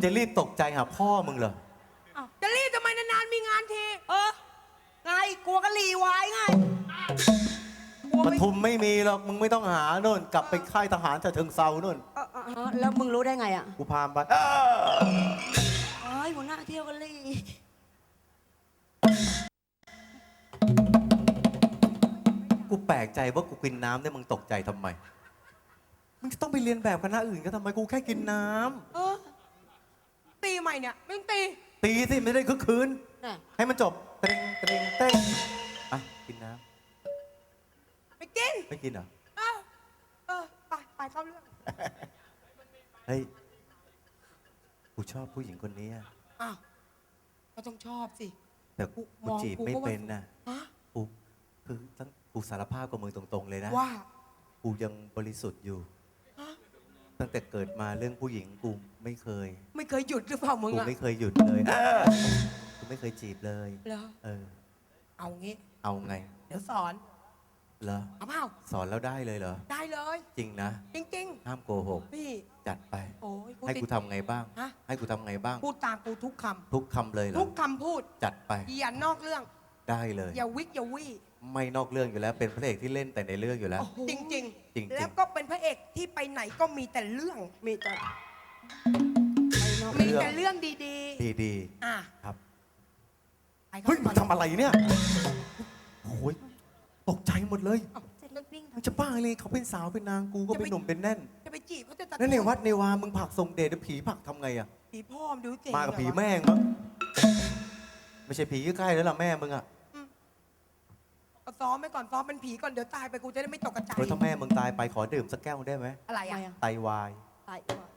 งจะรีบตกใจหาพ่อมึงเหรอจะรีบทำไมนานๆมีงานทีเออไงกลัวกะหรี่ไว้ไงกลัวปไม่ทุมไม่มีหรอก มึงไม่ต้องหาโน่น กลับไปค่ายทหารจะเชิงเซาโน่น เออเออเออแล้วมึงรู้ได้ไงอะกูพามไปเอ้อเอ้ยหัวหน้าเที่ยวกะหรี่กูแปลกใจว่ากูกินน้ำเนี่ยมึงตกใจทำไม มึงจะต้องไปเรียนแบบคณะอื่นก็ทำไมกูแค่กินน้เออตี ใหม่เนี่ยไม่ต้องตีำตีสิไม่ได้คึกคืน น่ะให้มันจบเตรงเตรงเต้งอะกินน้ไปกินำไม่กินเหรอ เออเออไปไปเข้าเรื่องเฮ้ย กูชอบผู้หญิงคนนี้อะอ้าวก็ต้องชอบสิ แต่กูกูมองจีบกูไม่ก็ว่า เป็นนะฮะกูคือตั้งกูสารภาพกับมึงตรงๆเลยนะ ว่า กูยังบริสุทธิ์อยู่ฮะ ตั้งแต่เกิดมาเรื่องผู้หญิงกูไม่เคย ไม่เคยหยุดหรือเปล่ามึงกูอะไม่เคยหยุดเลยกูไม่เคยจีบเลย เหรอเออ เอางี้ เอาไง เดี๋ยวสอน เหรอ เอาเปล่าสอนแล้วได้เลยเหรอ ได้เลย จริงนะ จริง ห้ามโกหก ๆ พี่ จัดไป โอ้ยพูดให้กูติดทำไงบ้าง ฮะ ให้กูทำไงบ้าง พูดตามกูทุกคทุกคำเลยเหรำอทุกคำพูด จัดไป อย่านอกเรื่อง ได้เลย อย่าวิกอย่าวี่ไม่นอกเรื่องอยู่แล้ว เป็นพระเอกที่เล่นแต่ในเรื่องอยู่แล้ว จริง จริงๆๆแล้วก็เป็นพระเอกที่ไปไหนก็มีแต่เรื่อง มีแต่ไปนอกมีเรื่องแต่เรื่องดีดีๆ อะๆครับ ไปเข้าเฮ้ยไปมึงทำอะไรเนี่ยโอ้ยตกใจหมดเลยจะรีบวิ่งมึงจะบ้าเลยเขาเป็นสาวเป็นนางกูก็เป็นหนุ่มเป็นแน่นจะไปจีบเขาจะตัดแล้วในวัดในวามึงผลักทรงเดชแล้วผีผลักทำไงอะผีพ่อมดูเจ๋งมากับผีเหรอวะแม่งมั้งไม่ใช่ผีใกล้ๆแล้วล่ะแม่มึงอะ เอาซ้อมไปก่อนซ้อมเป็นผีก่อนเดี๋ยวตายไปกูจะได้ไม่ตกกระจายเฮ้ยถ้าแม่มึงตายไปขอดื่มสักแก้วได้ไหมอะไรทำไมอะอะไตวายตายว่ะ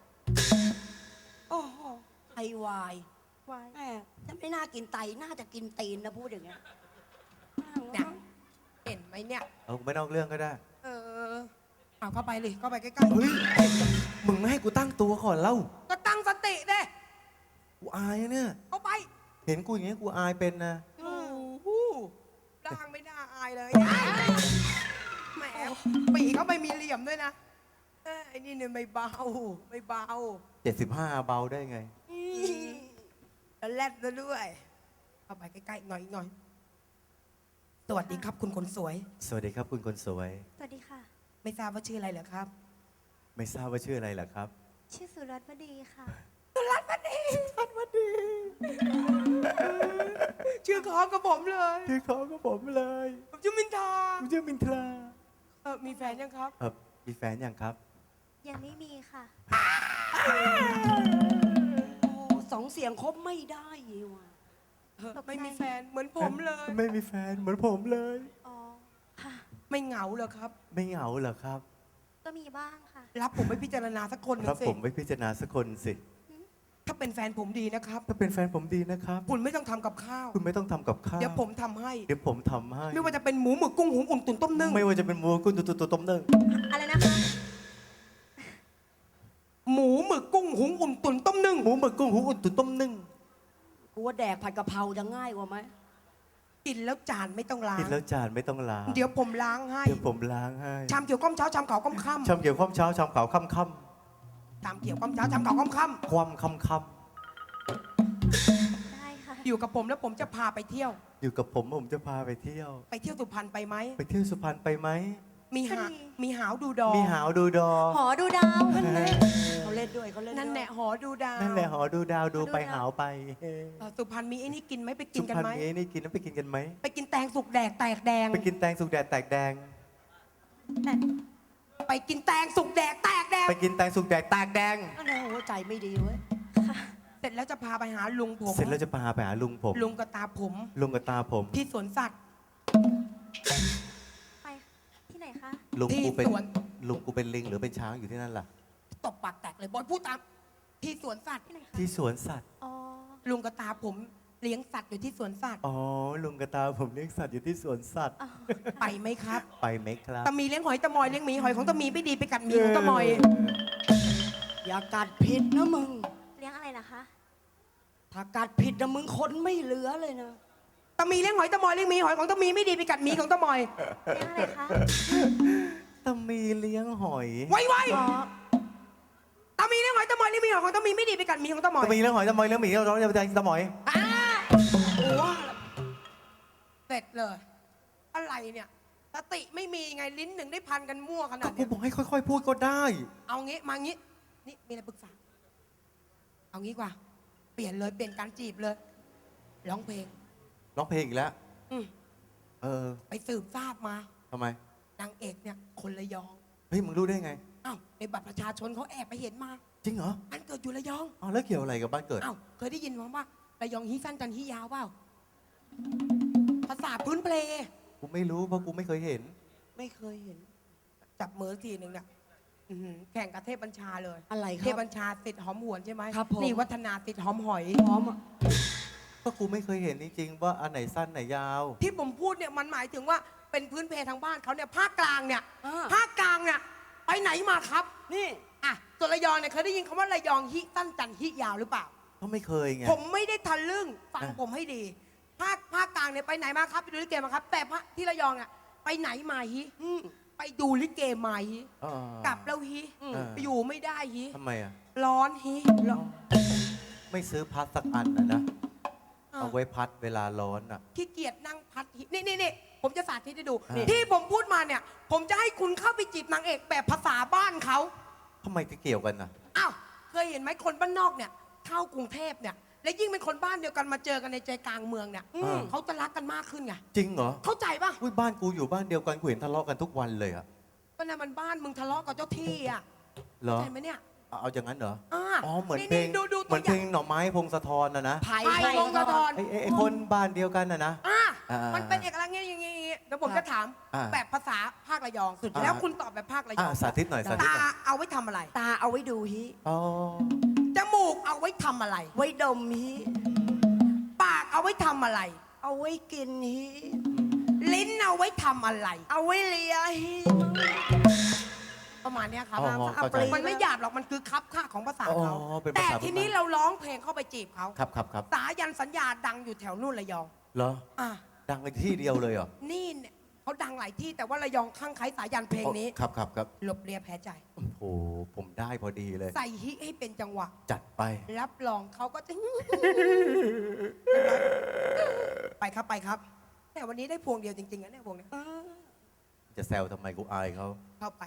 โอ้โหไตวายไว้แม่ถ้าไม่น่ากินไตน่าจะกินตีนนะพูดอย่างเงี้ยเนี่ยเห็นไหมเนี่ยเอาไม่นอกเรื่องก็ได้ เออเอาเข้าไปเลยเข้าไปใกล้เฮ้ยมึงไม่ให้กูตั้งตัวก่อนเล่าๆก็ตั้งสติเด้กูอายอะเนี่ยเข้าไป เห็นกูอย่างเงี้ยกูอายเป็นนะ แหมปีเขาไม่มีเหลี่ยมด้วยนะเอ้ยไอ้นี่เนี่ยไม่เบา ไม่เบา75เบาได้ไงแล้วแลดซะด้วยเข้าไปใกล้ๆหน่อยหน่อยสวัสดีครับคุณคนสวย สวัสดีครับคุณคนสวย สวัสดีค่ะ ไม่ทราบว่าชื่ออะไรเหรอครับ ไม่ทราบว่าชื่ออะไรเหรอครับ ชื่อสุรัตน์วดีค่ะชื่อคล้องกับผมเลย ชื่อเขาก็ผมเลย ผมชื่อมินทา ผมชื่อมินทรา เออมีแฟนยังครับ เออมีแฟนยังครับ ยังไม่มีค่ะ โอ้สองเสียงครบไม่ได้ว่ะเออไม่มีแฟนเหมือนผมเลย ไม่มีแฟนเหมือนผมเลย อ๋อ ค่ะ ไม่เหงาเหรอครับ ไม่เหงาเหรอครับ ก็มีบ้างค่ะ รับผมไปพิจารณาสักคนหนึรับงสิผมไปพิจารณาสักคนสิ ถ้าเป็นแฟนผมดีนะครับ ถ้าเป็นแฟนผมดีนะครับ คุณไม่ต้องทำกับข้าว คุณไม่ต้องทำกับข้าวเดี๋ยวผมทำให้ เดี๋ยวผมทำให้ไม่ว่าจะเป็นหมูหมึกกุ้งหุงอุ่นตุ๋นต้มนึ่งไม่ว่าจะเป็นหมูกุ้งตัวตัวต้มนึ่งอะไรนะคะ หมูหมึกกุ้งหุงอุ่นตุ๋นต้มนึ่งหมูหมึกกุ้งหูอุ่นตุ๋นต้มนึ่งกูว่าแดกผัดกะเพราจะง่ายกว่าไหมกินแล้วจานไม่ต้องล้ากิงนแล้วจานไม่ต้องล้างเดี๋ยวผมล้างให้ เดี๋ยวผมล้างให้ชามเขียวก้มเช้าชามขาวก้มค่ชามเขียวข้ามเช้าชามขาวค่ำค่ำ ชามเขียวก้มเช้าชามขาวก้มค่ำความค่ำค่ได้ค่ะำอยู่กับผมแล้วผมจะพาไปเที่ยวำอยู่กับผมผมจะพาไปเที่ยว ไปเที่ยวสุพรรณไปไหม ไปเที่ยวสุพรรณไปไหม มีหาก็ดีมีหาวดูดอมีหาวดูดอ หอดูดาวกันเลยเขาเล่นด้วยเขาเล่นด้วยนั่นแหละหอดูดาวนั่นแหละหอดูดาวดูไปหอดูดาวหาวไปเฮ้เอ่อสุพรรณมีไอ้นี่กินไหมไปกิสุนกันพรรณไหมนี้นี่กินแล้วไปกินกันไหม ไปกินแตงสุกแดกแตกแดง ไปกินแตงสุกแดดแตกแดง แต่ ไปกินแตงสุกแดกแตกแดงไปกินแตงสุกแดดแตกแดงอันนั้นหัวใจไม่ดีเว้ยค่ะเสร็จแล้วจะพาไปหาลุงผมเสร็จแล้วจะพาไปหาลุงผม ลุงกระตาผมลุงกับตาผม ที่สวนสัตว์ ไปที่ไหนคะ ลุงที่กูเป็นสวน ลุงกูเป็นลิงหรือเป็นช้างอยู่ที่นั่นล่ะ ตบปากแตกเลยบอยพูดตาม ที่สวนสัตว์ ที่ไหนคะ ที่สวนสัตว์ อ๋อ ลุงกระตาผม เลี้ยงสัตว์อยู่ที่สวนสัตว์ อ๋อลุงกับตาผมเลี้ยงสัตว์อยู่ที่สวนสัตว์อ๋อไปไหมครับไปไหมครับตามีเลี้ยงหอยตะมอยเลี้ยงหมีหอยของตามีไม่ดีไปกัดหมีของตะมอย อย่ากัดผิดนะมึง เลี้ยงอะไรนะคะ ถ้ากัดผิดนะมึงคนไม่เหลือเลยนะตามีเลี้ยงหอยตะมอยเลี้ยงหมีหอยของตามีไม่ดีไปกัดหมีของตะมอย เลี้ยงอะไรคะตามีเลี้ยงหอยไวไวอ๋อตามีเลี้ยงหอยตะมอยเลี้ยงมีหอยของต้องมีไม่ดีไปกัดมีของต้องหมอยจะมีเรื่องหอยจะมอยเรื่องหมีเรื่องร้องเรื่องแดงตะหมอยอ่าโอ้ว่าเส ร็จเลย อะไรเนี่ยสติไม่มีไงลิ้นหนึ่งได้พันกันมั่วขนาก็ดกูเนี้ยบอกให้ค่อยๆ พูดก็ได้ เอางี้มางี้ นี่มีอะไรปรึกษา เอางี้กว่า เปลี่ยนเลยเปลี่ยนการจีบเลยร้องเพลง ร้องเพลงอีกแล้ว อืมเออไปสืบทราบมา ทำไม นางเอกเนี่ย คนระยองเฮ้ย มึงรู้ได้ไง อ้าวในบัตรประชาชนเขาแอบไปเห็นมาจริงเหรออันเกิดอยู่ระยองอ๋อแล้วเกี่ยวอะไรกับบ้านเกิด อ้าวเคยได้ยินมั้งว่าระยองฮีสั้นจันฮียาวเปล่า ภาษาพื้นเพลกูไม่รู้เพราะกูไม่เคยเห็น ไม่เคยเห็น จับมือทีหนึ่งเนี่ยอื้อหือแข่งกับเทพบัญชาเลย อะไรคเทรัพบบัญชาติดหอมหวนใช่ไหมครับผม นี่วัฒนาติดหอมหอย พร้อมอะก็กูไม่เคยเห็นจริงๆว่าอันไหนสั้นไหนยาว ที่ผมพูดเนี่ยมันหมายถึงว่าเป็นพื้นเพทางบ้านเขาเนี่ยภาคกลางเนี่ยอ่าภาคกลางเนี่ยไปไหนมาครับนี่อะส่วนระยองเนี่ยเคยได้ยินคำว่าระยองฮิสั้นจันฮิยาวหรือเปล่า ก็ไม่เคยไง ผมไม่ได้ทะลึ่งฟังอะ ผมให้ดี ภาคภาคกลางเนี่ยไปไหนมาครับไปดูลิเกมาครับ แต่ภาคที่ระยองอะไปไหนมาฮิอืมไปดูลิเกมาฮิอ๋อ กลับแล้วฮิอืมอ่าอยู่ไม่ได้ฮิทำไมอะ ร้อนฮิร้อนไม่ซื้อพัดสักอันนะนะ อะเอาไว้พัดเวลาร้อนอะ ขี้เกียจนั่งพัดฮินี่นี่นี่ผมจะสาธิตให้ดูอ่าที่ผมพูดมาเนี่ย ผมจะให้คุณเข้าไปจีบนางเอกแบบภาษาบ้านเขา ทำไมจะเกี่ยวกันอะ อ้าว เคยเห็นไหมคนบ้านนอกเนี่ยเข้ากรุงเทพเนี่ย และยิ่งเป็นคนบ้านเดียวกันมาเจอกันในใจกลางเมืองเนี่ยอืมเขาจะรักกันมากขึ้นไงจริงเหรอเข้าใจปะอุ้ยบ้านกูอยู่บ้านเดียวกันกูเห็นทะเลาะกันทุกวันเลยอะก็นั่นมันบ้านมึงทะเลาะกับเจ้าที่อะเหรอใช่ไหมเนี่ยเอาเอาอย่างนั้นเหรออ่าอ๋อเหมือนนี่เพลงดูดูเหมือนเพลงหน่อไม้พงศธรนะนะไผ่ไผ่ไผ่พงศธรไอ้ไอ้ไอ้คนบ้านเดียวกันนะนะ อ่าอ่ามัมันเป็นเอกลักษณ์อย่างงี้อย่างงี้เดี๋ยวผมครับจะถามอ่าแบบภาษาภาคระยองสุดยอด แล้วคุณตอบแบบภาคระยอะองสาธิตหน่อยสาธิตตาหน่อยเอาไว้ทำอะไร ตาเอาไว้ดูฮิ อ๋อจ มูกเอาไว้ทำอะไร ไว้ดมฮิปากเอาไว้ทำอะไร เอาไว้กินฮิลิ้นเอาไว้ทำอะไร เอาไว้เลียฮิประมาณเนี้ยครับอ๋อเข้าใจมันไม่หยาบหรอกมันคือคับค่าของภาษาเขา อ๋อเป็นภาแต่ษา ทีนี้พื้นบ้านเราร้องเพลงเข้าไปจีบเขาครับครับครับสายันสัญญาดังอยู่แถวนู่นระยองเหรอ อะดังไปที่เดียวเลยเหรอ นี่เนี่ย เขาดังหลายที่แต่ว่าระยองข้างใครสายันเพลงนี้ ครับครับครับหลบเลียแพ้ใจ โอ้โหผมได้พอดีเลย ใส่ฮิให้เป็นจังหวะ จัดไป รับรองเขาก็จะ ไปครับไปครับแต่วันนี้ได้พวงเดียวจริงๆนะเนี่ยพวงเนี้ยอ่าจะแซวทำไมกูอายเขาเข้าไป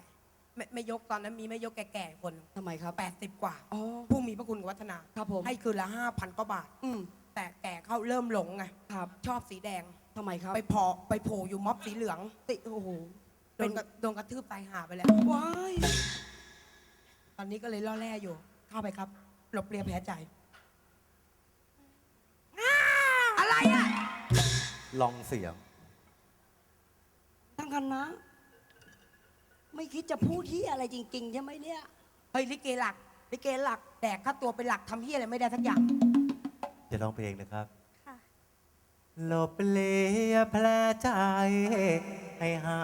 ไม่ไม่ยกตอนนั้นมีไม่ยกแก่ๆคนทำไมครับแปดสิบกว่า อ๋อ ผู้มีพระคุณกับวัฒนา ครับผม ให้คืนละห้าพันกว่าบาท อืมแต่แก่เข้าเริ่มหลงไง ครับ ชอบสีแดง ทำไมครับไปพอไปโผล่อยู่ม็อบสีเหลืองติโอ้โหโดนกระโดนกระทืบตายหาไปแล้ว ว้ายตอนนี้ก็เลยล่อแร่อยู่ เข้าไปครับ หลบเลียแพ้ใจอ้าวอะไรอะลองเสียงทั้งคณะไม่คิดจะพูดที่อะไรจริง ๆ ใช่ไหมเนี่ย เฮ้ยลิเกหลักลิเกหลักแดกค่าตัวเป็นหลักทำเฮียอะไรไม่ได้สักอย่าง จะร้องเพลงนะครับค่ะ หลบเลียแผลใจ ให้หา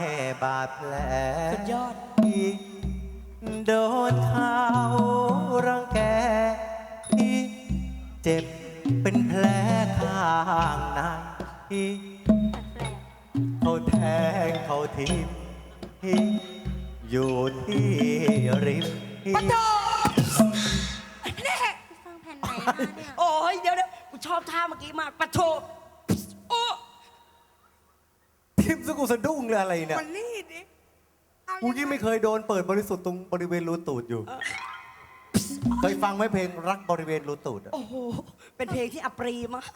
ยบาดแผลสุดยอด ที่โดนเขารังแกที่เจ็บเป็นแผลข้างในที่เขาแทงเขาทิมที่อยู่ที่ริมที่ โอ้ยเดี๋ยวเดี๋ยวกูชอบท่าเมื่อกี้มากปะโถโอ้ทิมสกูสะดุ้งเลยอะไรเนี่ยมันนี่ดิเอากูยิ่งไม่เคยโดนเปิดบริสุทธิ์ตรงบริเวณรูตูดอยู่ เคยฟังไหมเพลงรักบริเวณรูตูดอะโอ้โห เป็นเพลงที่อัปรีมาก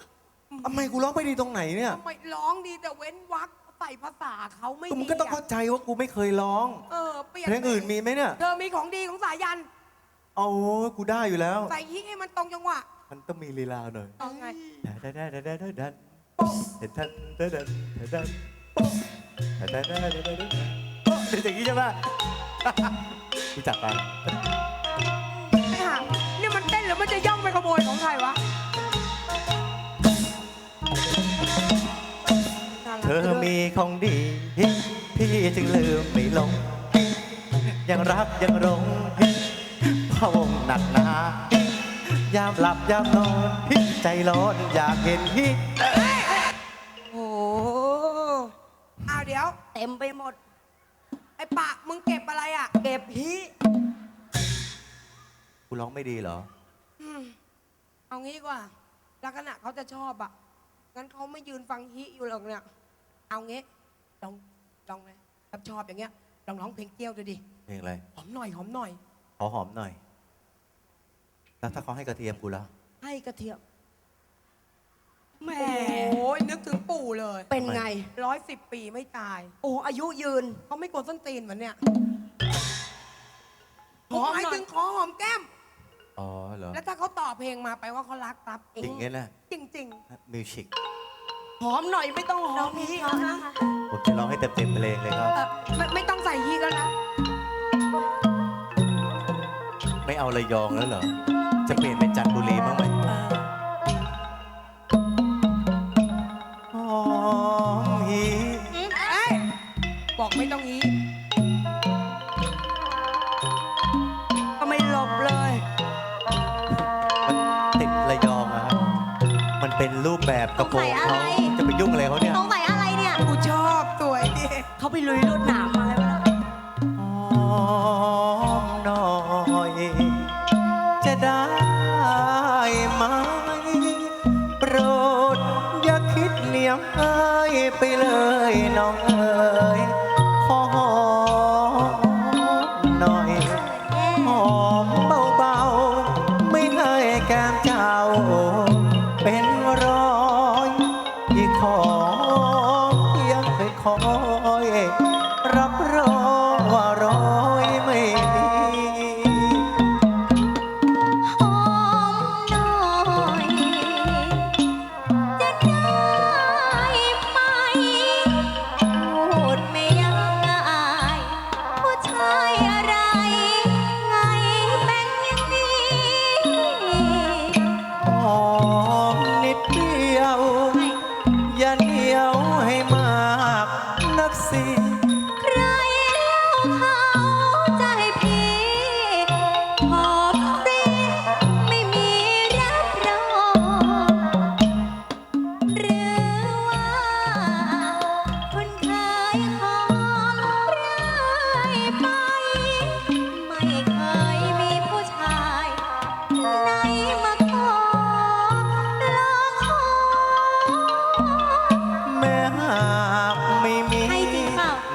ทำไมกูร้องไม่ดีตรงไหนเนี่ยทำไมร้องดีแต่เว้นวรรคใส่ภาษาเขาไม่ก็ดีมึงก็ต้องอะเข้าใจว่ากูไม่เคยร้อง เออเปลี่ยนเพลงอื่นมีไหมเนี่ย เธอมีของดีของสายัน เอากูได้อยู่แล้ว ใส่ฮิให้มันตรงจังหวะมันต้องมีลีลาหน่อยเอาไงดันดันดันดันดันดันโป๊ะเห็นดันดันดันดันดันโป๊ะดันดันดันดันดันดันโป๊ะเป็นอย่างนี้ใช่ไหมรู้จักปะไอ้ห่านี่มันเต้นหรือมันจะย่องไปขโมยของใครวะน่ารักเธอมีของดี พี่จึงลืมไม่ลง ยังรักยังหลงาวงหนักหนายามหลับยามนอนใจร้อนอยากเห็นพี่โอ้เอาเดี๋ยว เต็มไปหมด ไอ้ปากมึงเก็บอะไรอะ เก็บฮีกูร้องไม่ดีเหรอเอางี้กว่า ลักษณะเขาจะชอบอะ งั้นเขาไม่ยืนฟังฮิอยู่หรอกเนี่ย เอางี้ลองลองเลยถ้าชอบอย่างเงี้ยลองร้องเพลงเกี้ยวดูดิ เพลงอะไร หอมหน่อยหอมหน่อย ขอหอมหน่อย แล้วถ้าเขาให้กระเทียมกูแล้ว ให้กระเทียมแหมโอ้ยนึกถึงปู่เลยเป็นไง ร้อยสิบปีไม่ตาย โอ้อายุยืน เขาไม่กลัวส้นตีนเหมือนเนี่ยหอมหมายถึงขอหอมแก้ม อ๋อเหรอแล้วถ้าเขาตอบเพลงมาไปว่าเขารักรับจริงเงี้ยนะจริงจริงมิวสิกหอมหน่อยไม่ต้องหอมพี่เขานะผมจะร้องให้เต็มเต็มเพลงเลยครับไม่ไม่ต้องใส่ฮีก็แล้วไม่เอาระยองแล้วเหรอ จะเปลี่ยนเป็นจันทบุรีบ้างไหมอมอืมเอ้บอกไม่ต้องงี้ก็ไม่หลบเลยติดระยองอะมันเป็นรูปแบบกระโปรงเขา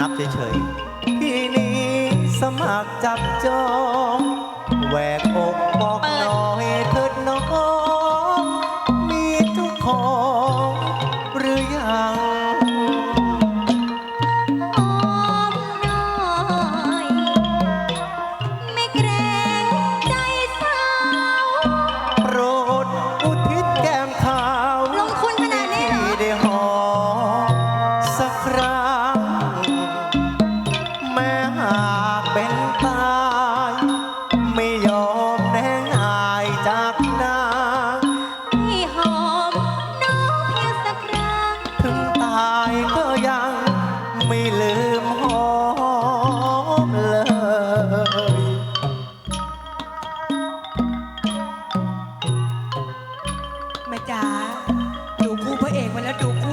นับเฉยๆพี่นี้สมัครจับจองแหวกอกบอกน้อย ดูคู่พระเอกมาแล้วดู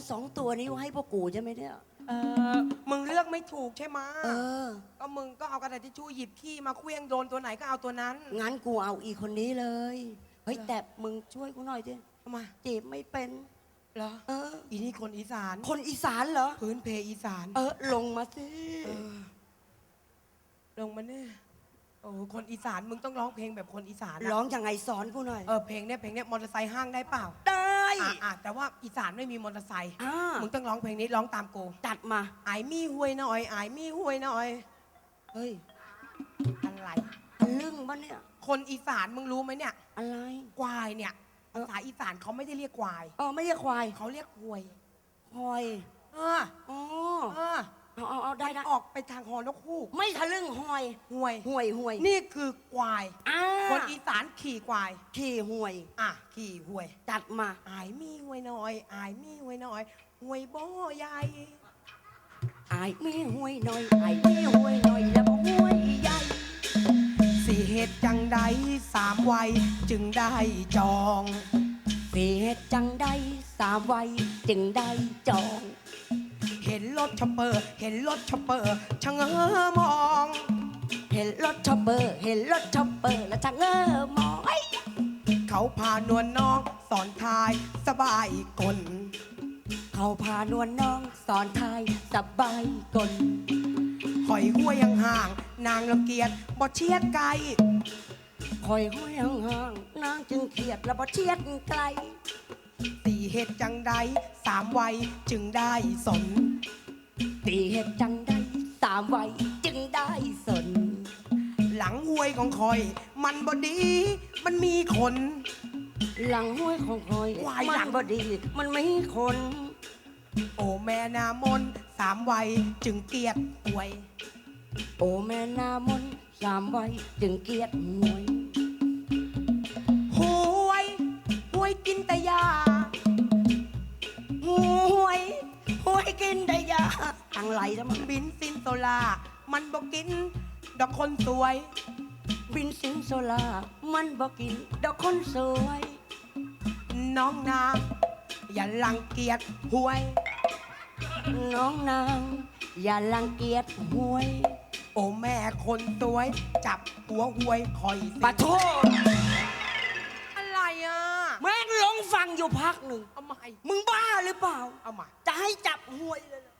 แล้วเหลือสองตัวนี้ไว้ให้พวกกูใช่ไหมเนี่ยเออมึงเลือกไม่ถูกใช่ไหมะเออ ก็มึงก็เอากระดาษทิชชู่หยิบขี้มาเคลี้ยงโดนตัวไหนก็เอาตัวนั้นงั้นกูเอาอีกคนนี้เลย เฮ้ยแต่มึงช่วยกูหน่อยดิทำไมจีบไม่เป็น เหรอ เออ อีนี่คนอีสาน คนอีสานเหรอ พื้นเพอีสานเออ ลงมาสิเออลงมาเนี่ยโอ้คนอีสานมึงต้องร้องเพลงแบบคนอีสานอะร้องยังไงสอนกูหน่อย เออเพลงเนี้ยเพลงเนี้ยมอเตอร์ไซค์ห้างได้เปล่า ได้ อะอะแต่ว่าอีสานไม่มีมอเตอร์ไซค์อ่ามึงต้องร้องเพลงนี้ร้องตามกูจัดมา ไอายมีห้วยหน่อยไอายมีห้วยหน่อยเฮ้ยอะไรทะลึ่งปะเนี่ย คนอีสานมึงรู้ไหมเนี่ยอะไร ควายเนี่ยเออภาษาอีสานเขาไม่ได้เรียกควายอ๋อไม่ใช่ควายเขาเรียกหวย หอย เอออ๋อ เออ เอาเอาเอาได้ได้ออกไปทางฮอนกคู่ไม่ทะลึ่งหอยหวย ห่วยห่วยนี่คือควาย อ่าคนอีสานขี่ควาย ขี่ห่วย อะ ขี่หวย จัดมา อายมีหวยหน่อย อายมีหวยหน่อยหวยบ่ใหญ่ อายมีห่วยหน่อยอายมีห่วยหน่อยแล้วก็ห่วยใหญ่สิเหตุจังใดสามวัยจึงได้จอง เสียจังได้สามวัยจึงได้จอง เห็นรถชอปเปอร์ เห็นรถชอปเปอร์ชะเง้อมอง เห็นรถชอปเปอร์ เห็นรถชอปเปอร์แล้วช่างเอมองเอ้ยเขาพานวลน้องสอนทายสบายกลเขาพานวลน้องสอนไทยสบายกลหอยหัวยยังห่าง นางละเกียดบ่เชียดไกลคอยห้อยยังห่างนางจึงเขียดและบ่เชียดไกล สี่เหตุจังใดสามวัยจึงได้สน ตีเหตุจังได้สามวัยจึงได้สน หลังห้วยของคอย มันบดี มันมีขน หลังห้วยของคอยวายหลัมันงบดี มันไม่คน โอ้แม่นามนสามวัยจึงเกลียดหวย โอ้แม่นามนสามวัยจึงเกียดหวย ตังไหลแล้วมันบินซินโซลา มันบอกกิน ดอกคนสวย บินสิงโซลา มันบอกกิน ดอกคนสวย น้องนาง อย่าลังเกียจหวย น้องนาง อย่าลังเกียจหวย โอ้แม่คนสวย จับหัวหวยคอยสิปะโทษ อะไรอะแม่งหลงฟังอยู่พักหนึ่ง เอาใหม่มึงบ้าหรือเปล่า เอาใหม่จะให้จับหวยเลยเหรอ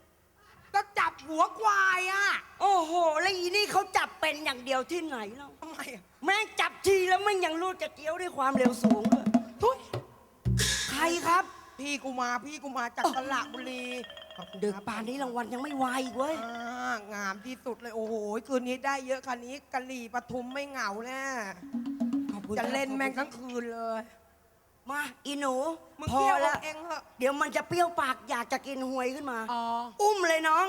ก็จับหัวควายอะ โอ้โห แล้วอีนี่เขาจับเป็นอย่างเดียวที่ไหนเล่าทำไมอะแม่งจับทีแล้วมันยังรู้จะเกี้ยวด้วยความเร็วสูงเลยทุยใครครับ พี่กูมาพี่กูมาจากสระบุรีขอบคุณดึกครับป่านนี้รางวัลยังไม่วายอีกเว้ย อ่างามที่สุดเลยโอ้โหคืนนี้ได้เยอะคันนี้กะหรี่ปทุมไม่เหงาแน่ขอบคุณจะเล่นครับแม่งทั้งคืนเลย มาอีหนูมึงพอเที่ยวแล้วเองเหอะเดี๋ยวมันจะเปรี้ยวปากอยากจะกินหวยขึ้นมา อ๋ออุ้มเลยน้อง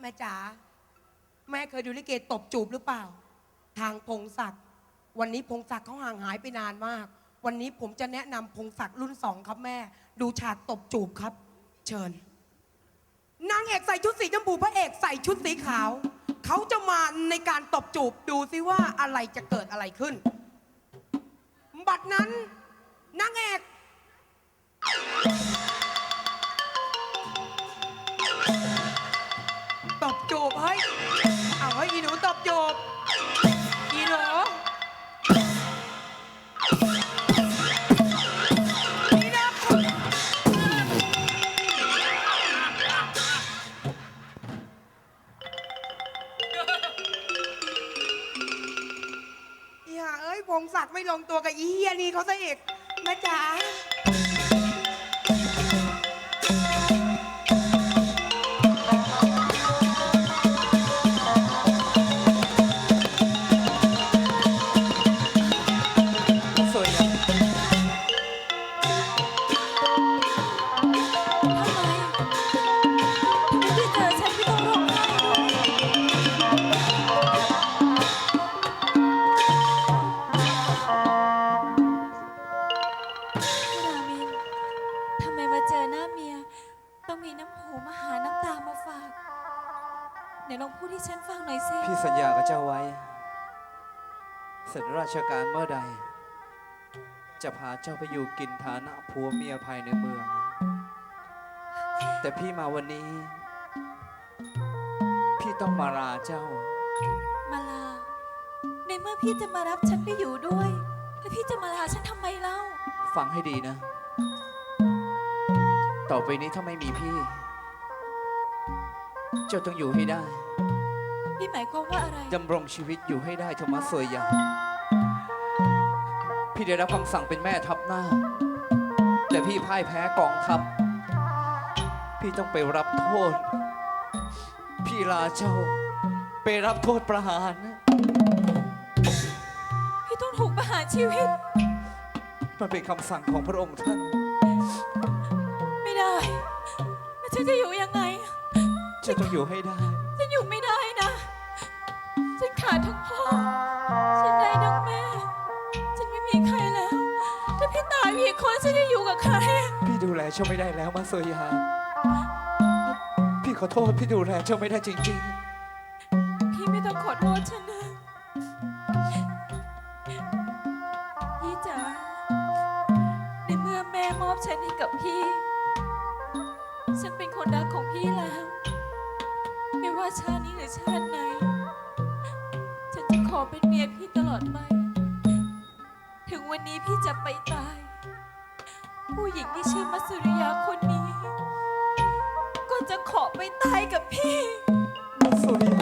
แม่จ๋าแม่เคยดูลิเกตบจูบหรือเปล่า ทางพงศักดิ์ วันนี้พงศักดิ์เขาห่างหายไปนานมาก วันนี้ผมจะแนะนำพงศักดิ์รุ่นสองครับแม่ ดูฉากตบจูบครับ เชิญ นางเอกใส่ชุดสีชมพูพระเอกใส่ชุดสีขาว เขาจะมาในการตบจูบดูซิว่าอะไรจะเกิดอะไรขึ้น บัดนั้นนางเอก ตบจูบเฮ้ย เอาเฮ้ยอีหนูตบจูบอีหนู ไม่ลงตัวกับอีเฮียนี่เขาซะอีกแม่จ๋า เจ้าไปอยู่กินฐานะผัวเมียภายในเมือง แต่พี่มาวันนี้ พี่ต้องมาลาเจ้า มาลา ในเมื่อพี่จะมารับฉันไปอยู่ด้วย แล้วพี่จะมาลาฉันทำไมเล่า ฟังให้ดีนะ ต่อไปนี้ถ้าไม่มีพี่ เจ้าต้องอยู่ให้ได้ พี่หมายความว่าอะไร ดำรงชีวิตอยู่ให้ได้ธรรมะสวยอย่าง พี่ได้รับคำสั่งเป็นแม่ทัพหน้า แต่พี่พ่ายแพ้กองทัพ พี่ต้องไปรับโทษ พี่ลาเจ้า ไปรับโทษประหารพี่ต้องถูกประหารชีวิต มันเป็นคำสั่งของพระองค์ท่าน ไม่ได้แล้วฉันจะอยู่ยังไงเจะต้องอยู่ให้ได้ คนฉันจะอยู่กับใคร พี่ดูแลเจ้าไม่ได้แล้วมาสวยา พี่ขอโทษพี่ดูแลเจ้าไม่ได้จริงๆพี่ไม่ต้องขอโทษฉันนะ พี่จ๋า ในเมื่อแม่มอบฉันให้กับพี่ ฉันเป็นคนรักของพี่แล้ว ไม่ว่าชาตินี้หรือชาติไหน ฉันจะขอเป็นเมียพี่ตลอดไป ถึงวันนี้พี่จะไปตาย ผู้หญิงที่ชื่อมัสุริยาคนนี้ ก็จะขอไปตายกับพี่สุริยา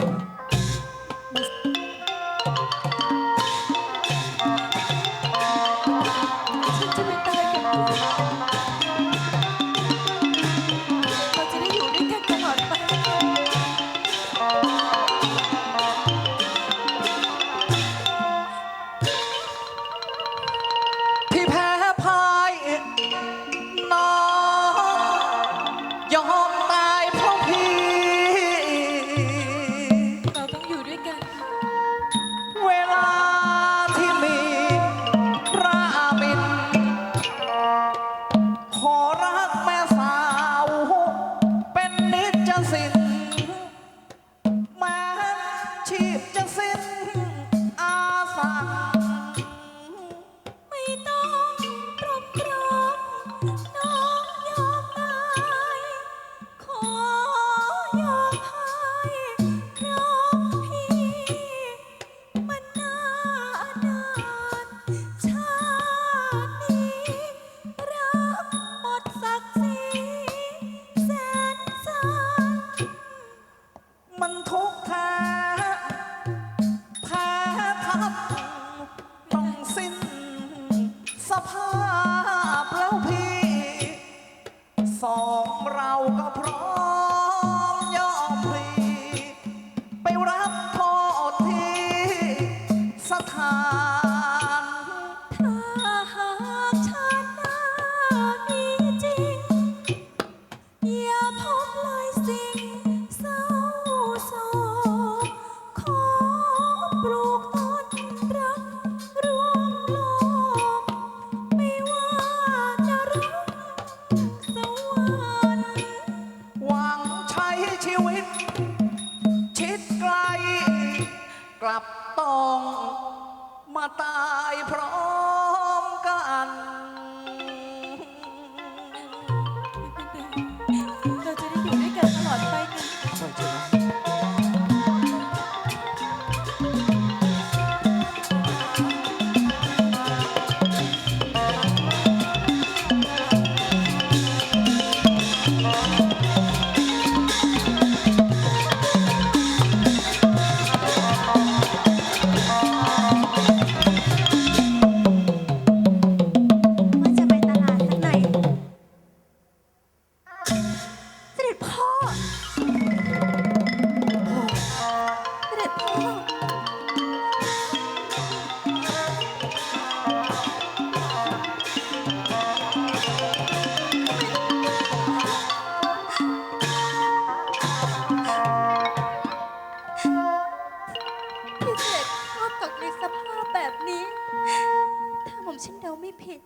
ผมฉันเดาไม่ผิด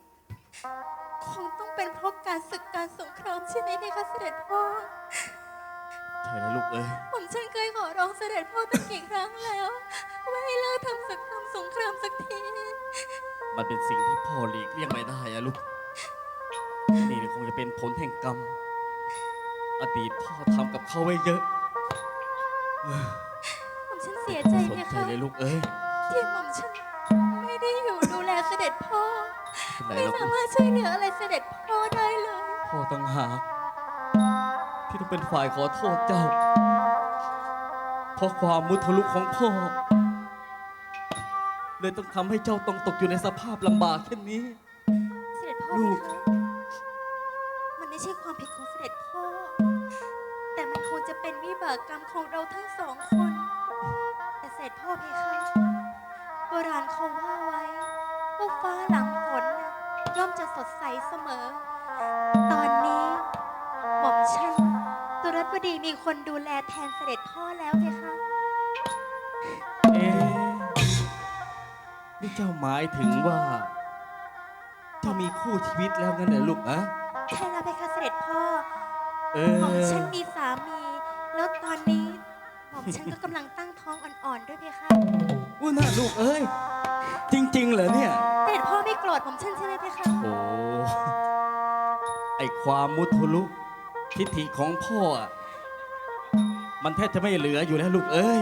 คงต้องเป็นเพราะการศึกการสงครามที่ไหมเพคะเสด็จพ่อ ใช่แล้วลูกเอ้ย ผมฉันเคยขอร้องเสด็จพ่อตั้งกี่ครั้งแล้วว่าให้เลิกทำศึกทำสงครามสักที มันเป็นสิ่งที่พ่อหลีกเลี่ยงไม่ได้อะลูก นี่คงจะเป็นผลแห่งกรรม อดีตพ่อทำกับเขาไว้เยอะผมฉันเสียใจนเคะลยลูกเอ้ย ที่ผมฉันไม่ได้อยู่ เสด็จพ่อ ไหนไม่เราสามารถช่วยเหลืออะไรเสด็จพ่อได้เลย พ่อตั้งหากที่ต้องเป็นฝ่ายขอโทษเจ้า เพราะความมุทะลุของพ่อ เลยต้องทำให้เจ้าต้องตกอยู่ในสภาพลำบากเช่นนี้ เสด็จพ่อลูกเพคะมันไม่ใช่ความผิดของเสด็จพ่อ แต่มันคงจะเป็นวิบากกรรมของเราทั้งสองคน แต่เสด็จพ่อเพคะโบราณเขาว่าไว้ ว่าฟ้าหลังฝนน่ะย่อมจะสดใสเสมอ ตอนนี้หม่อมฉันตุรัสวดีมีคนดูแลแทนเสด็จพ่อแล้วเพคะเอ๊ะนี่เจ้าหมายถึงว่า เจ้ามีคู่ชีวิตแล้วงั้นเหรอลูกอะใช่แล้วเพคะเสด็จพ่อเอหม่อมอฉันมีสามี แล้วตอนนี้หม่อมฉันก็กำลังตั้ง ท้องอ่อนๆด้วยเพคะว่าน่าลูกเอ้ย จริง ๆ เหรอเนี่ยเสด็จพ่อไม่โกรธหม่อมฉันใช่ไหมเพคะโอ้ไอความมุทุลุทิฐิของพ่ออะมันแทบจะไม่เหลืออยู่แล้วลูกเอ้ย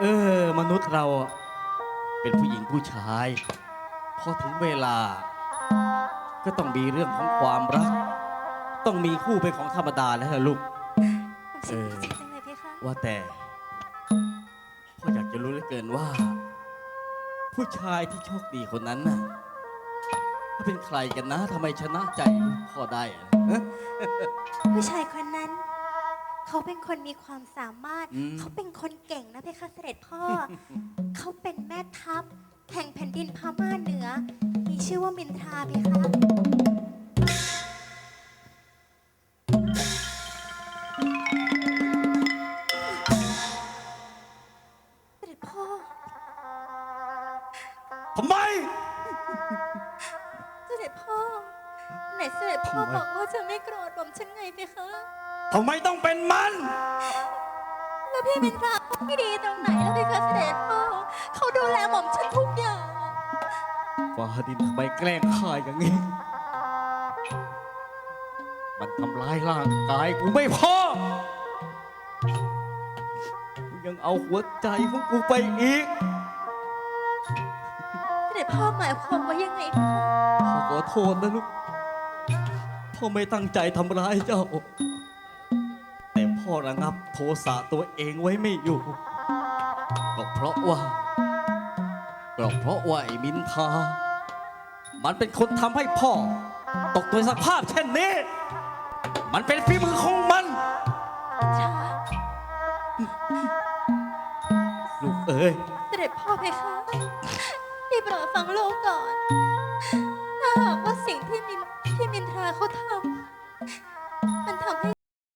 เออ มนุษย์เราอะเป็นผู้หญิงผู้ชาย พอถึงเวลา ก็ต้องมีเรื่องของความรัก ต้องมีคู่เป็นของธรรมดาแล้วล่ะลูกหม่อมฉันเออดีใจจังเลยเพคะว่าแต่พ่ออยาก จะรู้เหลือเกินว่า ผู้ชายที่โชคดีคนนั้นน่ะเขาเป็นใครกันนะทำไมชนะใจพ่อได้อะฮะ ผู้ชายคนนั้น เขาเป็นคนมีความสามารถ อืม เขาเป็นคนเก่งนะเพคะเสด็จพ่อ เขาเป็นแม่ทัพแห่งแผ่นดินพม่าเหนือ มีชื่อว่ามินทราเพคะ ไงเพคะทำไมต้องเป็นมัน แล้วพี่มินทราเขาไม่ดีตรงไหนแล้วเพคะเสด็จพ่อเขาดูแลหม่อมฉันทุกอย่างฟ้าดินทำไมแกล้งข้าอย่างนี้ มันทำร้ายร่างกายกูไม่พอกูยังเอาหัวใจของกูไปอีกเสด็จพ่อหมายความว่ายังไงคะพ่อขอโทษนะลูก พ่อไม่ตั้งใจทำร้ายเจ้า แต่พ่อระงับโทสะตัวเองไว้ไม่อยู่ ก็เพราะว่าก็เพราะว่าไอ้มินทา มันเป็นคนทำให้พ่อ ตกในสภาพเช่นนี้ มันเป็นฝีมือของมันช้าลูกเอ้ย เสด็จพ่อเพคะได้โปรดฟังลูกก่อน ถ้า